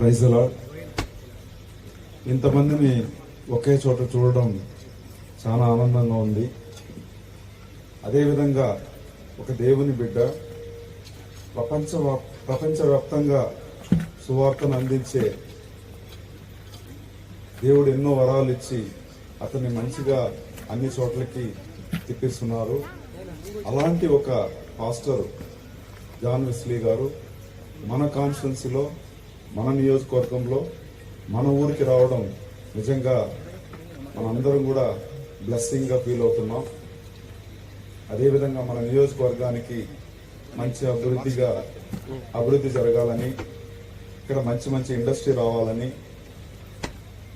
Praise అలాడ్ ఇంతమందిని ఒకే చోట చూడడం చాలా ఆనందంగా ఉంది. అదేవిధంగా ఒక దేవుని బిడ్డ ప్రపంచ ప్రపంచవ్యాప్తంగా సువార్తను అందించే దేవుడు ఎన్నో వరాలు ఇచ్చి అతన్ని మంచిగా అన్ని చోట్లకి తిప్పిస్తున్నారు. అలాంటి ఒక పాస్టర్ జాన్ వెస్లీ గారు మన కాన్స్టిట్యున్సీలో మన నియోజకవర్గంలో మన ఊరికి రావడం నిజంగా మనందరం కూడా బ్లెస్సింగ్గా ఫీల్ అవుతున్నాం. అదేవిధంగా మన నియోజకవర్గానికి మంచి అభివృద్ధిగా అభివృద్ధి జరగాలని ఇక్కడ మంచి మంచి ఇండస్ట్రీ రావాలని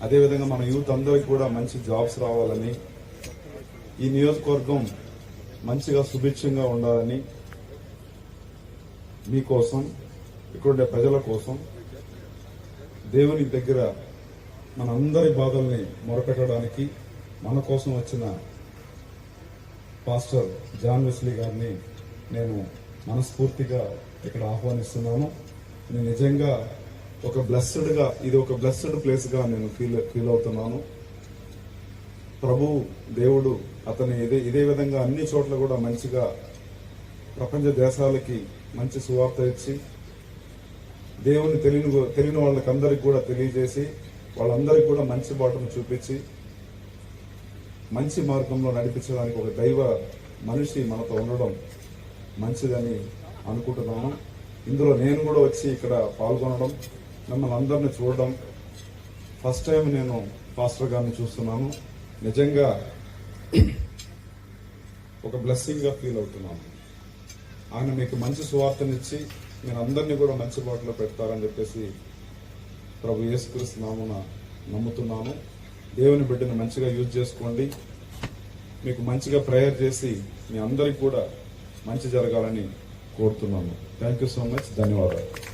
అదేవిధంగా మన యూత్ అందరికి కూడా మంచి జాబ్స్ రావాలని ఈ నియోజకవర్గం మంచిగా సుభిక్షంగా ఉండాలని మీకోసం ఇక్కడుండే ప్రజల కోసం దేవుని దగ్గర మనందరి బాధల్ని మొరపెట్టడానికి మన కోసం వచ్చిన పాస్టర్ జాన్ వెస్లీ గారిని నేను మనస్ఫూర్తిగా ఇక్కడ ఆహ్వానిస్తున్నాను. నేను నిజంగా ఒక బ్లెస్డ్గా ఇది ఒక బ్లెస్డ్ ప్లేస్గా నేను ఫీల్ ఫీల్ అవుతున్నాను. ప్రభు దేవుడు అతని ఇదే ఇదే విధంగా అన్ని చోట్ల కూడా మంచిగా ప్రపంచ దేశాలకి మంచి సువార్త ఇచ్చి దేవుని తెలియని తెలియని వాళ్ళకి అందరికి కూడా తెలియజేసి వాళ్ళందరికీ కూడా మంచి బాటను చూపించి మంచి మార్గంలో నడిపించడానికి ఒక దైవ మనిషి మనతో ఉండడం మంచిదని అనుకుంటున్నాను ఇందులో నేను కూడా వచ్చి ఇక్కడ పాల్గొనడం మిమ్మల్ని అందరిని చూడడం. ఫస్ట్ టైం నేను పాస్టర్ గారిని చూస్తున్నాను. నిజంగా ఒక బ్లెస్సింగ్గా ఫీల్ అవుతున్నాను. ఆయన మీకు మంచి సువార్తనిచ్చి నేను అందరినీ కూడా మంచి బాటలో పెడతారని చెప్పేసి ప్రభు యేసుక్రీస్తు నామున నమ్ముతున్నాను. దేవుని బిడ్డను మంచిగా యూజ్ చేసుకోండి. మీకు మంచిగా ప్రేయర్ చేసి మీ అందరికి కూడా మంచి జరగాలని కోరుతున్నాను. థ్యాంక్ యూ సో మచ్ ధన్యవాదాలు.